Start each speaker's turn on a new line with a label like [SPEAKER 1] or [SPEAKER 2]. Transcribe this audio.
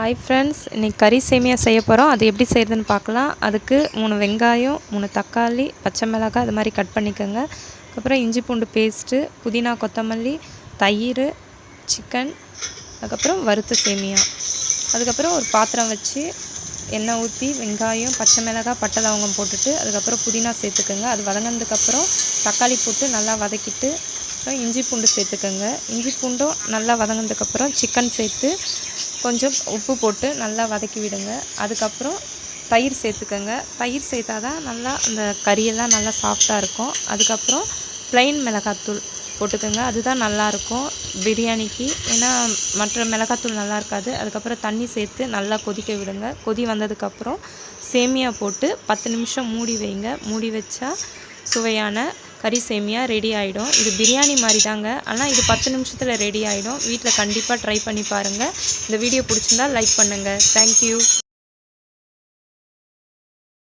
[SPEAKER 1] Hi friends இன்றைக்கி கறி சேமியா செய்ய போகிறோம் அது எப்படி செய்கிறதுன்னு பார்க்கலாம். அதுக்கு மூணு வெங்காயம் மூணு தக்காளி பச்சை மிளகாய் அது மாதிரி கட் பண்ணிக்கோங்க. அதுக்கப்புறம் இஞ்சி பூண்டு பேஸ்ட்டு புதினா கொத்தமல்லி தயிர் சிக்கன் அதுக்கப்புறம் வறுத்த சேமியா. அதுக்கப்புறம் ஒரு பாத்திரம் வச்சு எண்ணெய் ஊற்றி வெங்காயம் பச்சை மிளகாய் பட்டை லவங்கம் போட்டுட்டு அதுக்கப்புறம் புதினா சேர்த்துக்கோங்க. அது வதங்கினதுக்கப்புறம் தக்காளி போட்டு நல்லா வதக்கிட்டு அப்புறம் இஞ்சி பூண்டு சேர்த்துக்கோங்க. இஞ்சி பூண்டும் நல்லா வதங்கினதுக்கப்புறம் சிக்கன் சேர்த்து கொஞ்சம் உப்பு போட்டு நல்லா வதக்கி விடுங்க. அதுக்கப்புறம் தயிர் சேர்த்துக்கோங்க. தயிர் சேர்த்தா தான் நல்லா அந்த கறியெல்லாம் நல்லா சாஃப்டாக இருக்கும். அதுக்கப்புறம் ப்ளைன் மிளகாத்தூள் போட்டுக்கோங்க. அதுதான் நல்லாயிருக்கும் பிரியாணிக்கு. ஏன்னா மற்ற மிளகாத்தூள் நல்லா இருக்காது அதுக்கப்புறம் தண்ணி சேர்த்து நல்லா கொதிக்க விடுங்க. கொதி வந்ததுக்கப்புறம் சேமியா போட்டு பத்து நிமிஷம் மூடி வைங்க. மூடி வச்சா சுவையான கறி சேமியா ரெடி ஆகிடும் இது பிரியாணி மாதிரி தாங்க ஆனால் இது பத்து நிமிஷத்தில் ரெடி ஆகிடும் வீட்டில் கண்டிப்பாக ட்ரை பண்ணி பாருங்கள் இந்த வீடியோ பிடிச்சிருந்தா லைக் பண்ணுங்கள் தேங்க்யூ